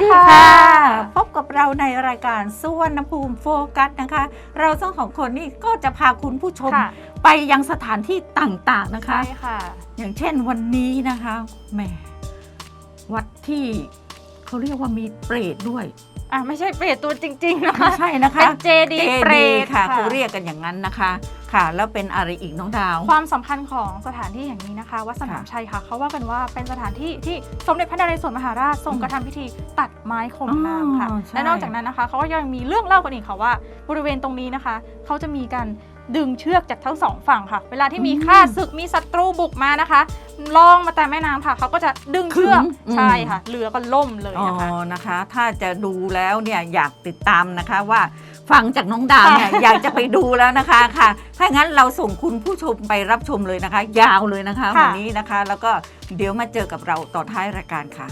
วัสดีค่ะค่ะ พบกับเราในรายการสุวรรณภูมิโฟกัสนะคะ เราสองของคนนี่ก็จะพาคุณผู้ชม ค่ะไปยังสถานที่ต่างๆนะคะ ใช่ค่ะ อย่างเช่นวันนี้นะคะแหมวัดที่เขาเรียกว่ามีเปรตด้วย อะไม่ใช่เปรตตัวจริงๆนะคะไม่ใช่นะคะเป็นเจดีย์เปรตค่ะเขาเรียกกันอย่างนั้นนะคะค่ะ แล้วเป็นอะไรอีกน้องดาว ความสำคัญของสถานที่อย่างนี้นะคะวัดสนามค่ะชัยค่ะเขาว่ากันว่าเป็นสถานที่ที่สมเด็จพระนเรศวรมหาราชทรงอืมกระทำพิธีตัดไม้ข่มน้ำค่ะอ๋อใช่และนอกจากนั้นนะคะเขาก็ยังมีเรื่องเล่ากันอีกค่ะว่า บริเวณตรงนี้นะคะเขาจะมีการ ดึงเชือกจากทั้งสองฝั่งค่ะ เวลาที่มีข้าศึกมีศัตรูบุกมานะคะล่องมาแต่แม่น้ำค่ะ เขาก็จะดึงเชือกขึงอืมใช่ค่ะ เรือก็ล่มเลยอ๋อนะคะนะคะ ถ้าจะดูแล้วเนี่ยอยากติดตามนะคะว่าฟังจากน้องดาวเนี่ยค่ะอยากจะไปดูแล้วนะคะค่ะ ถ้างั้นเราส่งคุณผู้ชมไปรับชมเลยนะคะ ยาวเลยนะคะค่ะวันนี้นะคะ แล้วก็เดี๋ยวมาเจอกับเราต่อนท้ายรายการค่ะ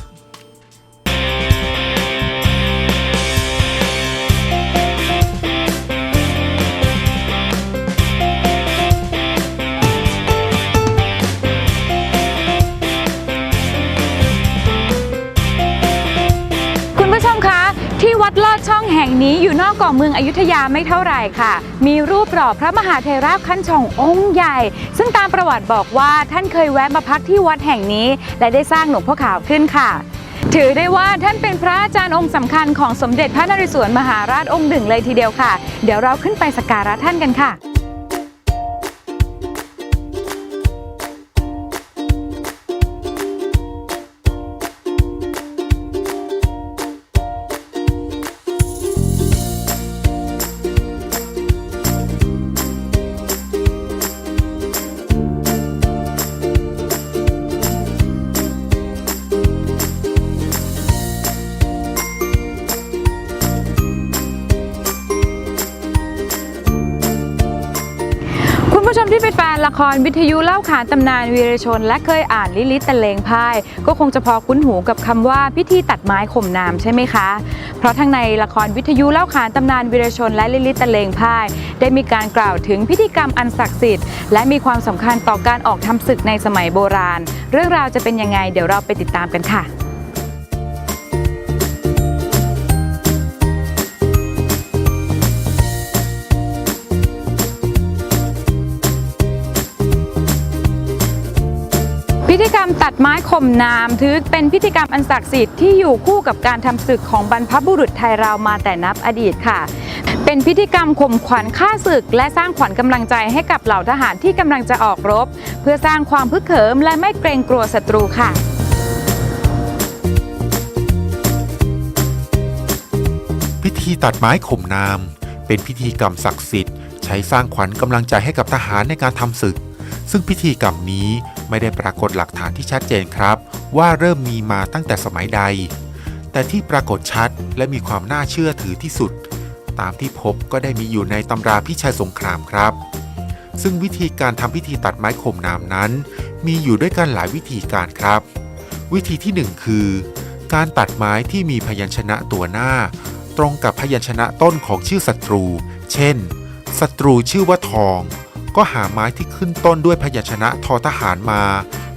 วัดลอดช่องแห่งนี้อยู่นอกเกาะเมืองอยุธยาไม่เท่าไหร่ค่ะ มีรูปหล่อพระมหาเทราขั้นชององค์ใหญ่ ซึ่งตามประวัติบอกว่าท่านเคยแวะมาพักที่วัดแห่งนี้ และได้สร้างหลวงพ่อขาวขึ้นค่ะ ถือได้ว่าท่านเป็นพระอาจารย์องค์สำคัญของสมเด็จพระนเรศวรมหาราชองค์หนึ่งเลยทีเดียวค่ะ เดี๋ยวเราขึ้นไปสักการะท่านกันค่ะ ละครวิทยุเล่าขานตำนานวีรชน และเคยอ่านลิลิตตะเลงพาย ก็คงจะพอคุ้นหูกับคำว่าพิธีตัดไม้ข่มน้ำใช่ไหมคะ เพราะทั้งในละครวิทยุเล่าขานตำนานวีรชน และลิลิตตะเลงพาย ได้มีการกล่าวถึงพิธีกรรมอันศักดิ์สิทธิ์และมีความสำคัญต่อการออกทำศึกในสมัยโบราณ เรื่องราวจะเป็นยังไงเดี๋ยวเราไปติดตามกันค่ะ ตัดไม้ข่มน้ำถือเป็นพิธีกรรมอันศักดิ์สิทธิ์ที่อยู่คู่กับการทำศึกของบรรพบุรุษไทยเรามาแต่นับอดีตค่ะ เป็นพิธีกรรมข่มขวัญฆ่าศึก และสร้างขวัญกำลังใจให้กับเหล่าทหารที่กำลังจะออกรบ เพื่อสร้างความพึกเขิมและไม่เกรงกลัวศัตรูค่ะพิธีตัดไม้ข่มนาม เป็นพิธีกรรมศักดิ์สิทธิ์ ใช้สร้างขวัญกำลังใจให้กับทหารในการทำศึก ซึ่งพิธีกรรมนี้ ไม่ได้ปรากฏหลักฐานที่ชัดเจนครับ ว่าเริ่มมีมาตั้งแต่สมัยใด แต่ที่ปรากฏชัดและมีความน่าเชื่อถือที่สุด ตามที่พบก็ได้มีอยู่ในตำราพิชัยสงครามครับ ซึ่งวิธีการทำพิธีตัดไม้ข่มนามนั้น มีอยู่ด้วยกันหลายวิธีการครับ วิธีที่หนึ่งคือ การตัดไม้ที่มีพยัญชนะตัวหน้า ตรงกับพยัญชนะต้นของชื่อศัตรู เช่นศัตรูชื่อว่าทอง ก็หาไม้ที่ขึ้นต้นด้วยพยัญชนะทอทหารมา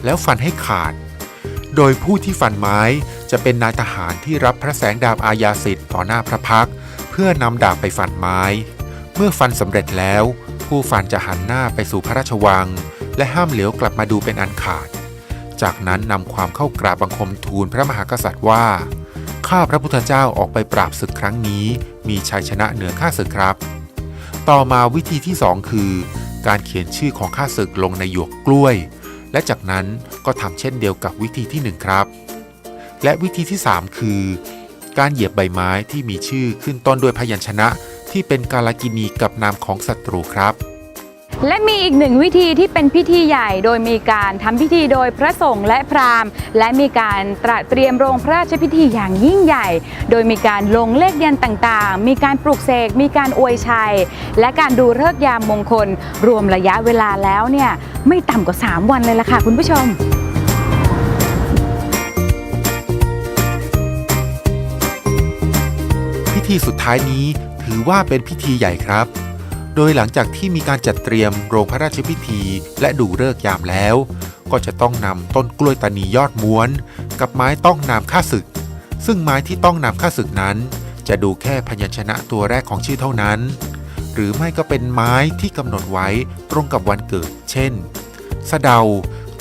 แล้วฟันให้ขาด โดยผู้ที่ฟันไม้จะเป็นนายทหารที่รับพระแสงดาบอาญาสิทธิ์ต่อหน้าพระพัก เพื่อนำดาบไปฟันไม้ เมื่อฟันสำเร็จแล้ว ผู้ฟันจะหันหน้าไปสู่พระราชวัง และห้ามเหลียวกลับมาดูเป็นอันขาด จากนั้นนำความเข้ากราบบังคมทูลพระมหากษัตริย์ว่า ข้าพระพุทธเจ้าออกไปปราบศึกครั้งนี้ มีชัยชนะเหนือข้าศึกครับ ต่อมาวิธีที่2คือ การเขียนชื่อของข้าศึกลงในหยวกกล้วย และจากนั้นก็ทำเช่นเดียวกับวิธีที่ 1 ครับ และวิธีที่ 3 คือ การเหยียบใบไม้ที่มีชื่อขึ้นต้นด้วยพยัญชนะที่เป็นกาลกินีกับนามของศัตรูครับ และมีอีกหนึ่งวิธีที่เป็นพิธีใหญ่โดยมีการทำพิธีโดยพระสงฆ์และพราหมณ์ และมีการตระเตรียมโรงพระราชพิธีอย่างยิ่งใหญ่ โดยมีการลงเลขยันต่างๆ มีการปลุกเสก มีการอวยชัย และการดูฤกษ์ยามมงคล รวมระยะเวลาแล้วเนี่ยไม่ต่ำกว่า 3 วันเลยล่ะค่ะคุณผู้ชมพิธีสุดท้ายนี้ถือว่าเป็นพิธีใหญ่ครับ ดยหลังจากที่มีการจัดเตรียมโรงพระราชพิธี และดูฤกษ์ยามแล้ว ก็จะต้องนำต้นกล้วยตานียอดม้วน กับไม้ต้องนามค่าศึก ซึ่งไม้ที่ต้องนำค่าศึกนั้น จะดูแค่พยัญชนะตัวแรกของชื่อเท่านั้น หรือไม่ก็เป็นไม้ที่กำหนดไว้ตรงกับวันเกิด เช่น สะเดา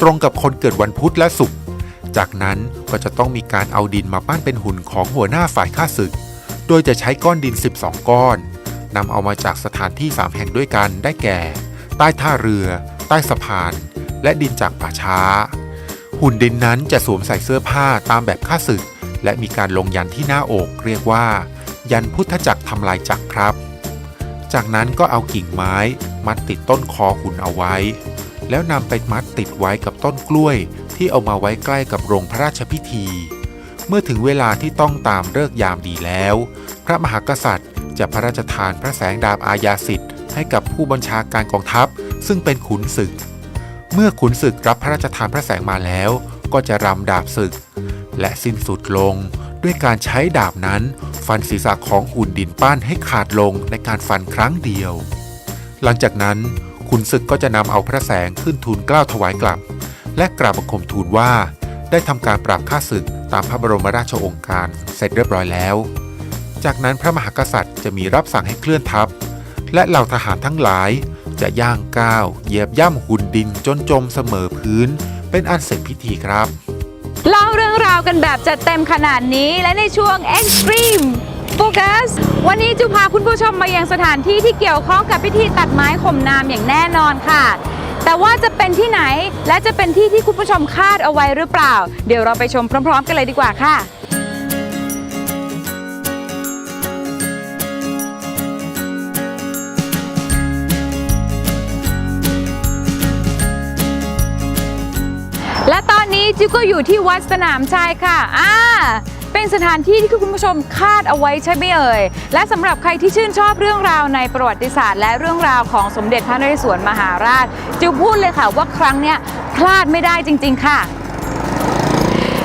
ตรงกับคนเกิดวันพุธและศุกร์จากนั้นก็จะต้องมีการเอาดินมาปั้นเป็นหุ่นของหัวหน้าฝ่ายข้าศึก โดยจะใช้ก้อนดิน 12 ก้อน นำเอามาจากสถานที่ 3 แห่งด้วยกันได้แก่ ใต้ท่าเรือ ใต้สะพาน และดินจากป่าช้า หุ่นดินนั้นจะสวมใส่เสื้อผ้าตามแบบข้าศึก และมีการลงยันที่หน้าอกเรียกว่า ยันพุทธจักรทำลายจักรครับ จากนั้นก็เอากิ่งไม้มัดติดต้นคอหุ่นเอาไว้ แล้วนำไปมัดติดไว้กับต้นกล้วย ที่เอามาไว้ใกล้กับโรงพระราชพิธี เมื่อถึงเวลาที่ต้องตามเลิกยามดีแล้ว พระมหากษัตริย์ จะพระราชทานพระแสงดาบอาญาสิทธิ์ ให้กับผู้บัญชาการกองทัพ ซึ่งเป็นขุนศึก เมื่อขุนศึกรับพระราชทานพระแสงมาแล้ว ก็จะรำดาบศึก และสิ้นสุดลงด้วยการใช้ดาบนั้น ฟันศีรษะของหุ่นดินปั้นให้ขาดลงในการฟันครั้งเดียว หลังจากนั้นขุนศึกก็จะนำเอาพระแสงขึ้นทูลเกล้าถวายกลับ และกราบบังคมทูลว่า ได้ทำการปราบข้าศึกตามพระบรมราชโองการเสร็จเรียบร้อยแล้ว จากนั้นพระมหากษัตริย์จะมีรับสั่งให้เคลื่อนทัพ และเหล่าทหารทั้งหลายจะย่างก้าวเหยียบย่ำหุ่นดินจนจมเสมอพื้น เป็นอันเสร็จพิธีครับ เล่าเรื่องราวกันแบบจัดเต็มขนาดนี้และในช่วง Extreme Focus วันนี้จะพาคุณผู้ชมมายังสถานที่ที่เกี่ยวข้องกับพิธีตัดไม้ข่มนามอย่างแน่นอนค่ะ แต่ว่าจะเป็นที่ไหนและจะเป็นที่ที่คุณผู้ชมคาดเอาไว้หรือเปล่า เดี๋ยวเราไปชมพร้อม ๆ กันเลยดีกว่าค่ะ นี้จิวก็อยู่ที่วัดสนามชัยค่ะ อ่า เป็นสถานที่ที่คุณผู้ชมคาดเอาไว้ใช่ไหมเอ่ย และสำหรับใครที่ชื่นชอบเรื่องราวในประวัติศาสตร์ และเรื่องราวของสมเด็จพระนเรศวรมหาราชจิวพูดเลยค่ะว่าครั้งเนี้ยพลาดไม่ได้จริง ๆ ค่ะ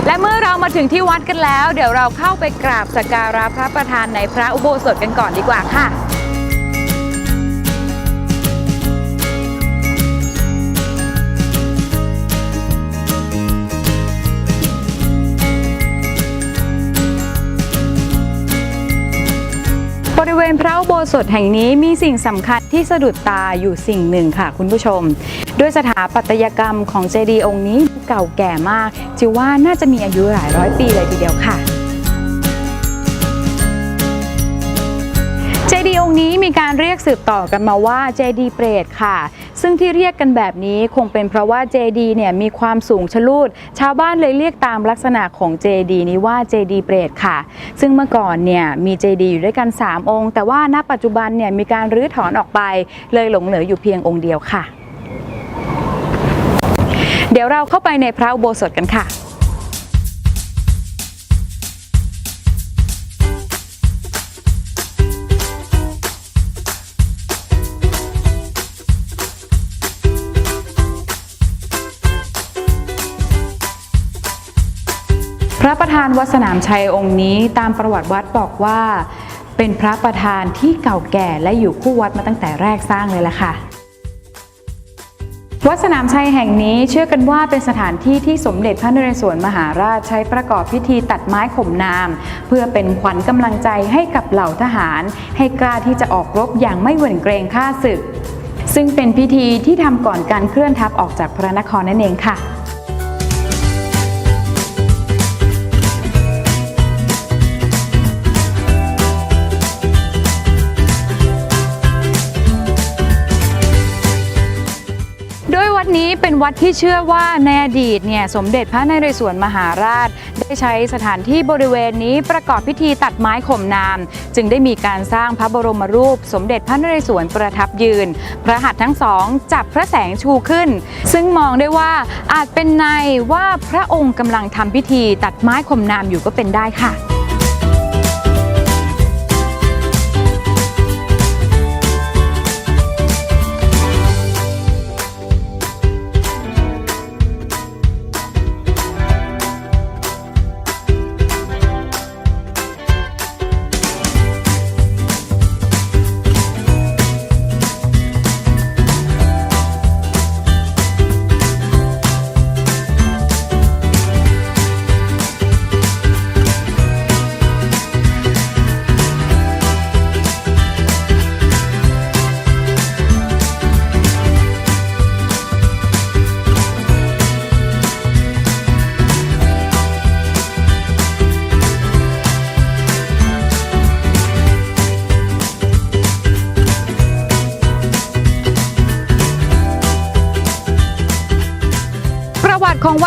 และเมื่อเรามาถึงที่วัดกันแล้ว เดี๋ยวเราเข้าไปกราบสักการะพระประธานในพระอุโบสถกันก่อนดีกว่าค่ะ ริเวณพระอุโบสถแห่งนี้มีสิ่งสำคัญที่สะดุดตาอยู่สิ่งหนึ่งค่ะคุณผู้ชม ด้วยสถาปัตยกรรมของเจดีย์องค์นี้เก่าแก่มากจิว่าน่าจะมีอายุหลายร้อยปีเลยทีเดียวค่ะเจดีย์องค์นี้มีการเรียกสืบต่อกันมาว่าเจดีย์เปรตค่ะ ซึ่งที่เรียกกันแบบนี้คงเป็นเพราะว่าเจดีเนี่ยมีความสูงชลูด ชาวบ้านเลยเรียกตามลักษณะของเจดีนี้ว่าเจดีเปรตค่ะ ซึ่งเมื่อก่อนเนี่ยมีเจดีอยู่ด้วยกัน 3 องค์ แต่ว่าณปัจจุบันเนี่ยมีการรื้อถอนออกไป เลยหลงเหลืออยู่เพียงองค์เดียวค่ะ เดี๋ยวเราเข้าไปในพระอุโบสถกันค่ะ ระประธานวัดสนามชัยองค์นี้ตามประวัติวัดบอกว่า เป็นพระประธานที่เก่าแก่และอยู่คู่วัดมาตั้งแต่แรกสร้างเลยล่ะค่ะ วัดสนามชัยแห่งนี้เชื่อกันว่าเป็นสถานที่ที่สมเด็จพระนเรศวรมหาราชใช้ประกอบพิธีตัดไม้ข่มนาม เพื่อเป็นขวัญกำลังใจให้กับเหล่าทหาร ให้กล้าที่จะออกรบอย่างไม่หวั่นเกรงข้าศึก ซึ่งเป็นพิธีที่ทำก่อนการเคลื่อนทัพออกจากพระนครนั่นเองค่ะ เป็นวัดที่เชื่อว่าในอดีตเนี่ยสมเด็จพระนเรศวรมหาราช ได้ใช้สถานที่บริเวณนี้ประกอบพิธีตัดไม้ข่มนาม จึงได้มีการสร้างพระบรมรูป สมเด็จพระนเรศวรประทับยืน พระหัตถ์ทั้งสองจับพระแสงชูขึ้น ซึ่งมองได้ว่าอาจเป็นในว่าพระองค์กำลังทำพิธีตัดไม้ข่มนามอยู่ก็เป็นได้ค่ะ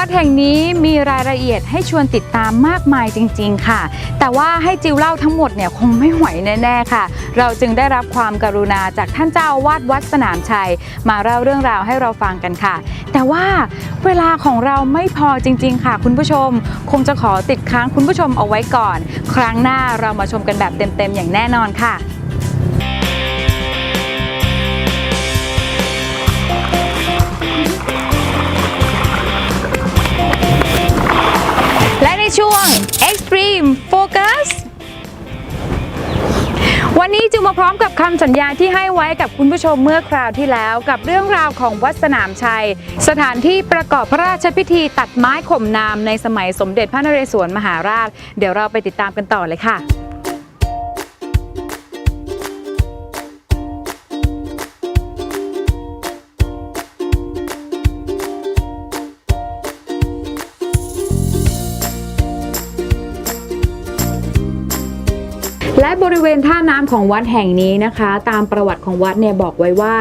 ดแห่งนี้มีรายละเอียดให้ชวนติดตามมากมายจริง ๆ ค่ะ แต่ว่าให้จิวเล่าทั้งหมดเนี่ยคงไม่ไหวแน่ ๆ ค่ะ เราจึงได้รับความกรุณาจากท่านเจ้าวาดวัดสนามชัย มาเล่าเรื่องราวให้เราฟังกันค่ะ แต่ว่าเวลาของเราไม่พอจริง ๆ ค่ะ คุณผู้ชม คงจะขอติดค้างคุณผู้ชมเอาไว้ก่อน ครั้งหน้าเรามาชมกันแบบเต็ม ๆ อย่างแน่นอนค่ะ มาพร้อมกับคำสัญญาที่ให้ไว้กับคุณผู้ชมเมื่อคราวที่แล้ว กับเรื่องราวของวัดสนามชัย สถานที่ประกอบพระราชพิธีตัดไม้ข่มนามในสมัยสมเด็จพระนเรศวรมหาราช เดี๋ยวเราไปติดตามกันต่อเลยค่ะ บริเวณท่าน้ำของวัดแห่งนี้นะคะ ตามประวัติของวัดเนี่ยบอกไว้ว่า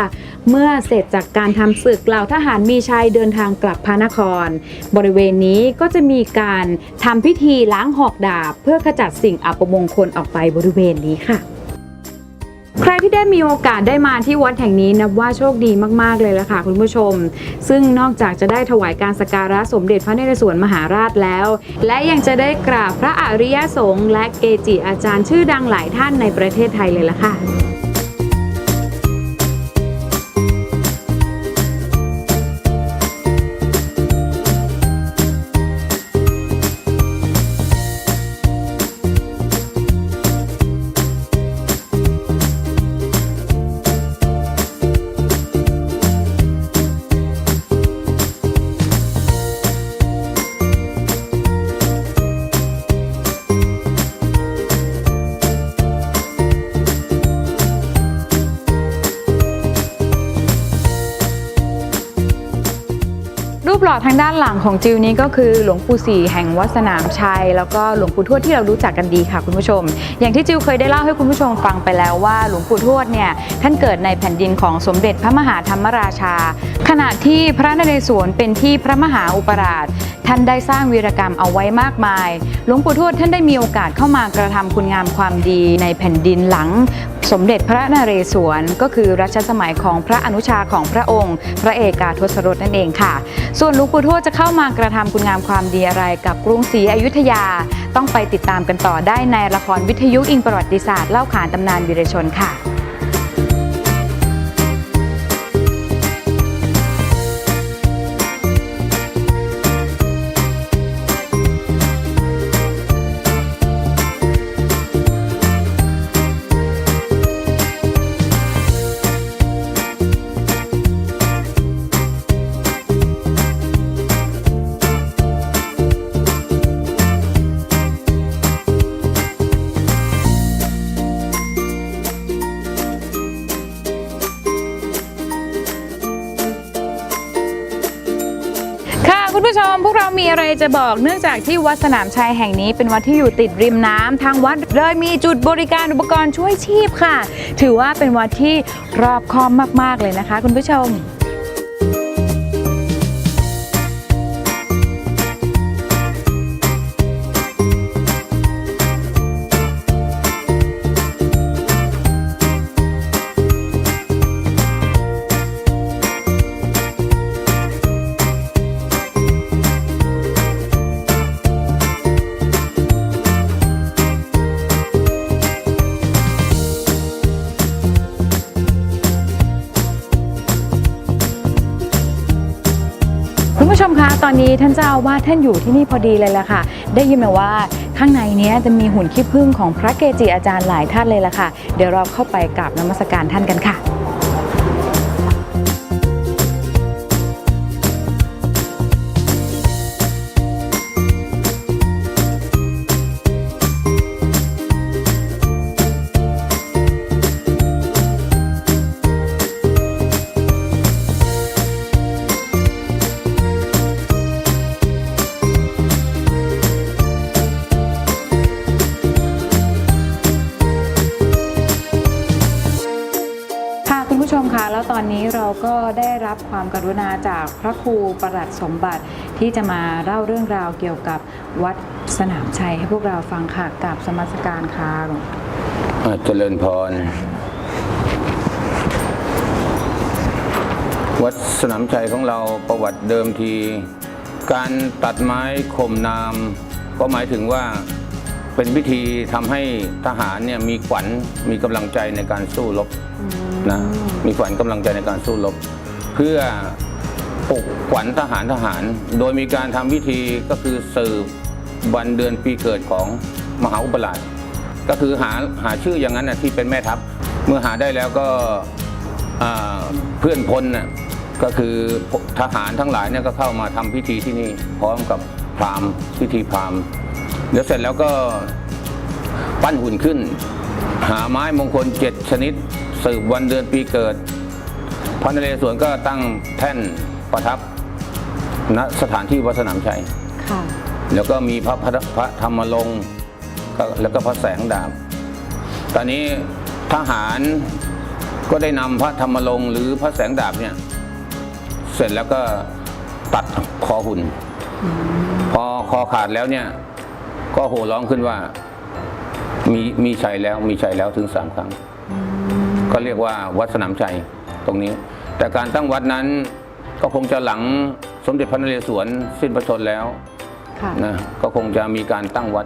เมื่อเสร็จจากการทำศึกเหล่าทหารมีชัยเดินทางกลับพระนคร บริเวณนี้ก็จะมีการทำพิธีล้างหอกดาบ เพื่อขจัดสิ่งอัปมงคลออกไปบริเวณนี้ค่ะ ใครที่ได้มีโอกาสได้มาที่วัดแห่งนี้นับว่าโชคดีมากๆเลยละค่ะคุณผู้ชม ซึ่งนอกจากจะได้ถวายการสักการะสมเด็จพระนเรศวรมหาราชแล้ว และยังจะได้กราบพระอริยสงฆ์และเกจิอาจารย์ชื่อดังหลายท่านในประเทศไทยเลยละค่ะ ทางด้านหลังของจิวนี้ก็คือหลวงปู่ศรีแห่งวัดสนามชัย แล้วก็หลวงปู่ทวดที่เรารู้จักกันดีค่ะคุณผู้ชม อย่างที่จิวเคยได้เล่าให้คุณผู้ชมฟังไปแล้วว่าหลวงปู่ทวดเนี่ยท่านเกิดในแผ่นดินของสมเด็จพระมหาธรรมราชา ขณะที่พระนเรศวรเป็นที่พระมหาอุปราช ท่านได้สร้างวีรกรรมเอาไว้มากมาย หลวงปู่ทวดท่านได้มีโอกาสเข้ามากระทำคุณงามความดีในแผ่นดินหลัง สมเด็จพระนเรศวรก็คือรัชสมัยของพระอนุชาของพระองค์ พระเอกาทศรสนั่นเองค่ะ ส่วนหลวงปู่ทวดจะเข้ามากระทำคุณงามความดีอะไรกับกรุงศรีอยุธยา ต้องไปติดตามกันต่อได้ในละครวิทยุอิงประวัติศาสตร์เล่าขานตำนานวีรชนค่ะ จะบอกเนื่องจากที่วัดสนามชัยแห่งนี้เป็นวัดที่อยู่ติดริมน้ำทางวัดเลยมีจุดบริการอุปกรณ์ช่วยชีพค่ะ ถือว่าเป็นวัดที่รอบคอบมาก ๆ เลยนะคะ คุณผู้ชม นี้ท่านเจ้าอาวาสท่านอยู่ที่นี่พอดีเลยล่ะค่ะ ได้ยินมาว่าข้างในนี้จะมีหุ่นขี้ผึ้งของพระเกจิอาจารย์หลายท่านเลยล่ะค่ะ เดี๋ยวเราเข้าไปกราบนมัสการท่านกันค่ะ รับความกรุณาจากพระครูประหลัดสมบัติที่จะมาเล่าเรื่องราวเกี่ยวกับวัดสนามชัยให้พวกเราฟังค่ะกับสมัสการค่ะหลวงอ่าเจริญพร วัดสนามชัยของเราประวัติเดิมที การตัดไม้ข่มนาม ก็หมายถึงว่าเป็นพิธีทำให้ทหารเนี่ยมีขวัญมีกำลังใจในการสู้รบนะมีขวัญกำลังใจในการสู้รบ เพื่อปลุกขวัญทหารทหาร โดยมีการทำพิธีก็คือสืบวันเดือนปีเกิดของมหาอุปราชก็คือหาหาชื่ออย่างนั้นนะที่เป็นแม่ทัพ เมื่อหาได้แล้วก็เพื่อนพลน่ะก็คือทหารทั้งหลายเนี่ยก็เข้ามาทำพิธีที่นี่ พร้อมกับพราหมณ์พิธีพราหมณ์เดี๋ยวเสร็จแล้วก็ปั้นหุ่นขึ้น หาไม้มงคลเจ็ดชนิด สืบวันเดือนปีเกิด พระนเรศวรก็ตั้งแท่นประทับณสถานที่วัดสนามชัย ค่ะ แล้วก็มีพระพระพระธรรมลงค์ก็แล้วก็พระแสงดาบ ตอนนี้ทหารก็ได้นำพระธรรมลงค์หรือพระแสงดาบเนี่ย เสร็จแล้วก็ตัดคอหุ่น พอคอขาดแล้วเนี่ย ก็โห่ร้องขึ้นว่า มีมีชัยแล้วมีชัยแล้วถึงสามครั้ง ก็เรียกว่าวัดสนามชัยตรงนี้ แต่การตั้งวัดนั้นก็คงจะหลังสมเด็จพระนเรศวรสิ้นพระชนม์แล้วค่ะนะก็คงจะมีการตั้งวัด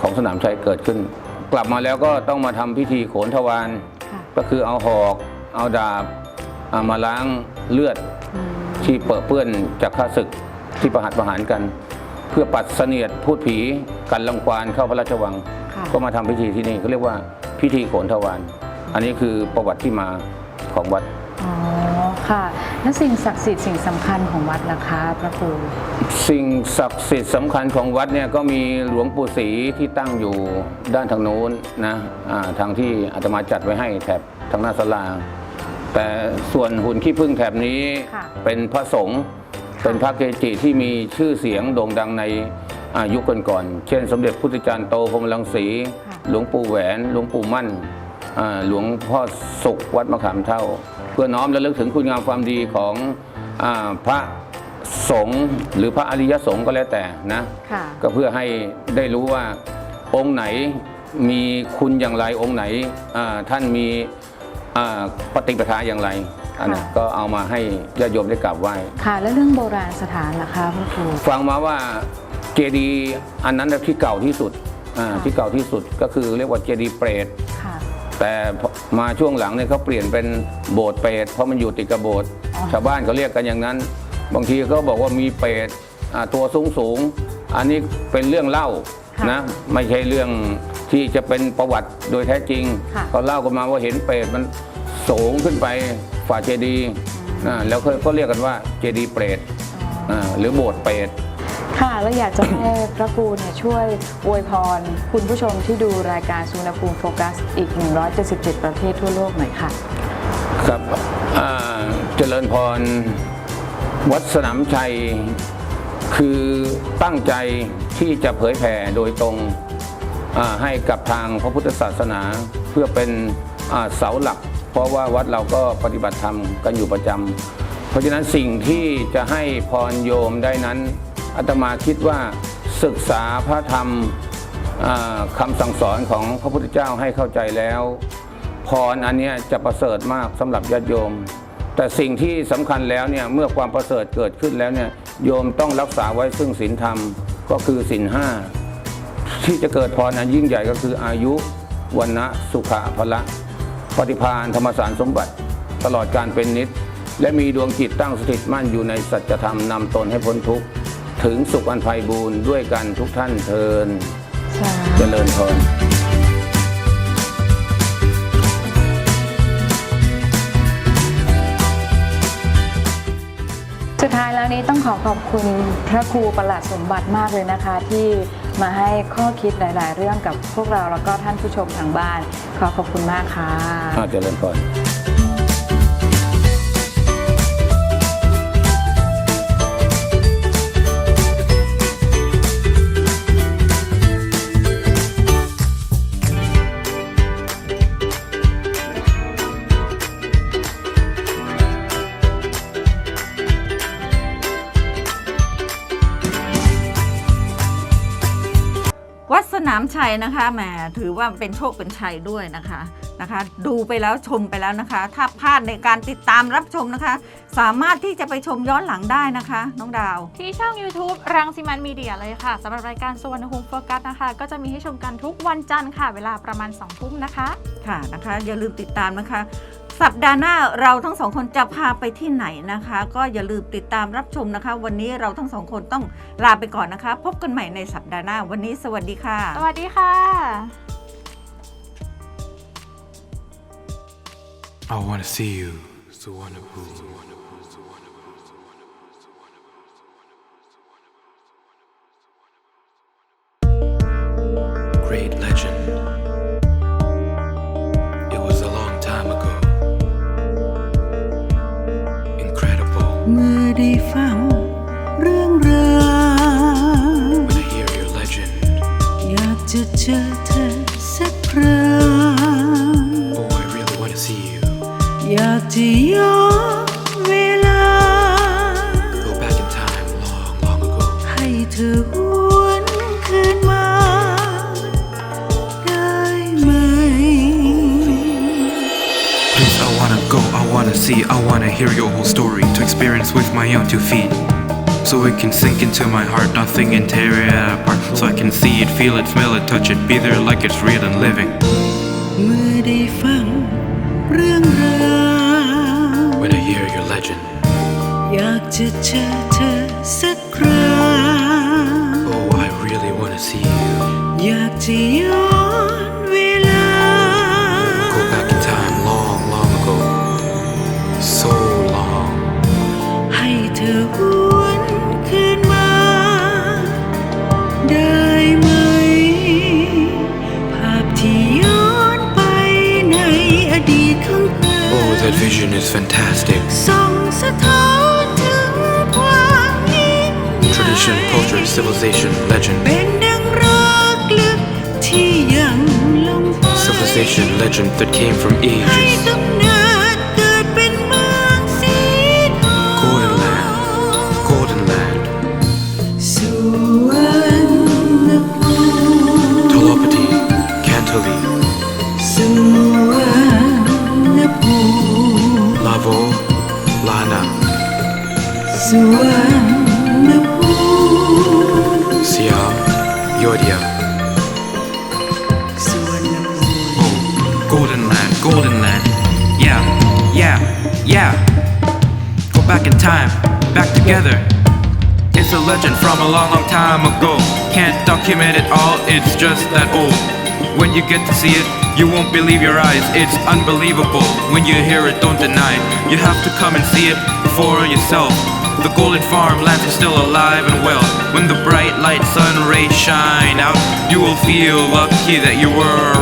ของสนามชัยเกิดขึ้น กลับมาแล้วก็ต้องมาทำพิธีโขนทวารค่ะก็คือเอาหอกเอาดาบเอามาล้างเลือดที่เปื้อนเปื้อนจากข้าศึกที่ประหัตประหารกัน เพื่อปัดเสนียดพูดผีกันลังควานเข้าพระราชวังค่ะก็มาทำพิธีที่นี่เขาเรียกว่าพิธีโขนทวารอันนี้คือประวัติที่มาของวัด อ๋อค่ะ แล้วสิ่งศักดิ์สิทธิ์สิ่งสำคัญของวัดล่ะคะพระครูสิ่งศักดิ์สิทธิ์สำคัญของวัดเนี่ยก็มีหลวงปู่ศรีที่ตั้งอยู่ด้านทางโน้นนะอ่าทางที่อาตมาจัดไว้ให้แถบทางหน้าศาลาแต่ส่วนหุ่นขี้ผึ้งแถบนี้ค่ะเป็นพระสงฆ์เป็นพระเกจิที่มีชื่อเสียงโด่งดังในอายุคก่อนๆเช่น สมเด็จพุทธจารย์โตพรหมรังสีค่ะหลวงปู่แหวน หลวงปู่มั่นอ่าหลวงพ่อสุขวัดมะขามเท่าเพื่อน้อมระลึกถึงคุณงามความดีของอาพระสงฆ์หรือพระอริยสงฆ์ก็แล้วแต่นะค่ะก็เพื่อให้ได้รู้ว่าองค์ไหนมีคุณอย่างไรองค์ไหนอ่าท่านมีอ่าปฏิปทาอย่างไรอันนั้นค่ะก็เอามาให้ญาติโยมได้กราบไหว้ค่ะ แล้วเรื่องโบราณสถานล่ะคะพระครูฟังมาว่าเจดีย์อันนั้นที่เก่าที่สุดอ่าค่ะที่เก่าที่สุดก็คือเรียกว่าเจดีย์เปรตค่ะ แต่มาช่วงหลังเนี่ยเขาเปลี่ยนเป็นโบสถ์เปรตเพราะมันอยู่ติดกับโบสถ์อ๋อชาวบ้านเขาเรียกกันอย่างนั้น บางทีก็บอกว่ามีเปรตอ่าตัวสูงสูงๆอันนี้เป็นเรื่องเล่านะไม่ใช่เรื่องที่จะเป็นประวัติโดยแท้จริงค่ะเขาเล่ากันมาว่าเห็นเปรตมันสูงขึ้นไปฝ่าเจดีย์อ่าแล้วเขาก็เรียกกันว่าเจดีย์เปรตอ่าหรือโบสถ์เปรต ค่ะแล้วอยากจะให้พระครูเนี่ยช่วยอวยพร คุณผู้ชมที่ดูรายการสุนภูมิโฟกัสอีก 177 ประเทศทั่วโลกหน่อยค่ะ ครับเจริญพร วัดสนามชัย คือตั้งใจที่จะเผยแผ่โดยตรงให้กับทางพระพุทธศาสนาเพื่อเป็นเสาหลัก เพราะว่าวัดเราก็ปฏิบัติธรรมกันอยู่ประจำเพราะฉะนั้นสิ่งที่จะให้พรโยมได้นั้น อาตมาคิดว่าศึกษาพระธรรมอ่าคำสั่งสอนของพระพุทธเจ้าให้เข้าใจแล้ว พรอันนี้จะประเสริฐมากสำหรับญาติโยม แต่สิ่งที่สำคัญแล้วเนี่ยเมื่อความประเสริฐเกิดขึ้นแล้วเนี่ยโยมต้องรักษาไว้ซึ่งศีลธรรมก็คือศีลห้าที่จะเกิดพรอันยิ่งใหญ่ก็คืออายุวันนะสุขะพละ ปฏิพานธรรมสารสมบัติ ตลอดการเป็นนิจและมีดวงจิตตั้งสถิตมั่นอยู่ในสัจธรรมนำตนให้พ้นทุกข์ ถึงสุขอันไพบูรณ์ด้วยกันทุกท่านเทินใช่เจริญพรสุดท้ายแล้วนี้ต้องขอขอบคุณพระครูประหลัดสมบัติมากเลยนะคะ ที่มาให้ข้อคิดหลาย ๆ เรื่องกับพวกเราแล้วก็ท่านผู้ชมทางบ้าน ขอขอบคุณมากค่ะอาเจริญพร นะคะแหมถือว่าเป็นโชคเป็นชัยด้วยนะคะนะคะ ดูไปแล้วชมไปแล้วนะคะ ถ้าพลาดในการติดตามรับชมนะคะ สามารถที่จะไปชมย้อนหลังได้นะคะ น้องดาว ที่ช่อง YouTube รังสิมันมีเดียเลยค่ะสำหรับรายการสวรรณภูมิโฟกัสนะคะ ก็จะมีให้ชมกันทุกวันจันทร์ค่ะ เวลาประมาณ2ทุ่มนะคะ ค่ะนะคะ อย่าลืมติดตามนะคะ สัปดาห์หน้าเราทั้งสองคนจะพาไปที่ไหนนะคะ ก็อย่าลืมติดตามรับชมนะคะ วันนี้เราทั้งสองคนต้องลาไปก่อนนะคะ พบกันใหม่ในสัปดาห์หน้า วันนี้สวัสดีค่ะ สวัสดีค่ะ I wanna see you, Suwanapu. Great legend. ได้ฟังเรื่องราว when I hear your legend. อยากจะเจอเธอสักครั้ง Oh, I really wanna see you. อยากจะย้อน see, I wanna hear your whole story to experience with my own two feet. So it can sink into my heart, nothing and tear it apart. So I can see it, feel it, smell it, touch it, be there like it's real and living. เมื่อได้ฟังเรื่องราว When I hear your legend, อยากจะเจอเธอสักครั้ง oh, I really wanna see you. อยากจะย้อน fantastic. Tradition, culture, civilization, legend. Civilization, legend that came from ages. Legend from a long, long time ago. Can't document it all, it's just that old. When you get to see it, you won't believe your eyes. It's unbelievable. When you hear it, don't deny. it. You have to come and see it for yourself. The golden farmlands are still alive and well. When the bright light sun rays shine out, you will feel lucky that you were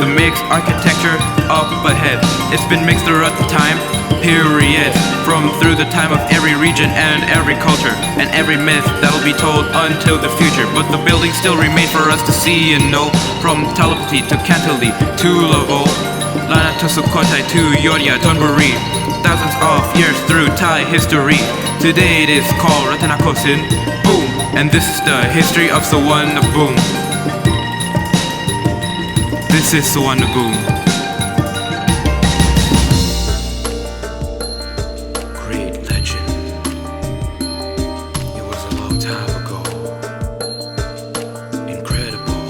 the mixed architecture up ahead. It's been mixed throughout the time, period. From through the time of every region and every culture, and every myth that'll be told until the future. But the building still remains for us to see and know. From telepathy to Cantoli to Lavo, Lana to Sukhothai to Yodia Thonburi. Thousands of years through Thai history. Today it is called Ratanakosin. Boom! And this is the history of Suvarnabhum. This is Suvarnabhum. Great legend. It was a long time ago. Incredible.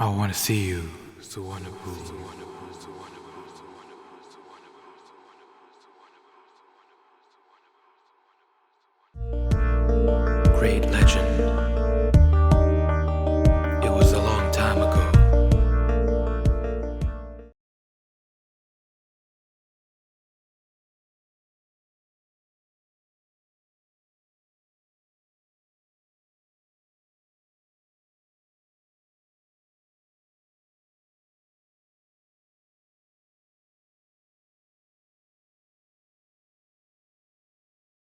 I want to see you, the one Suvarnabhum.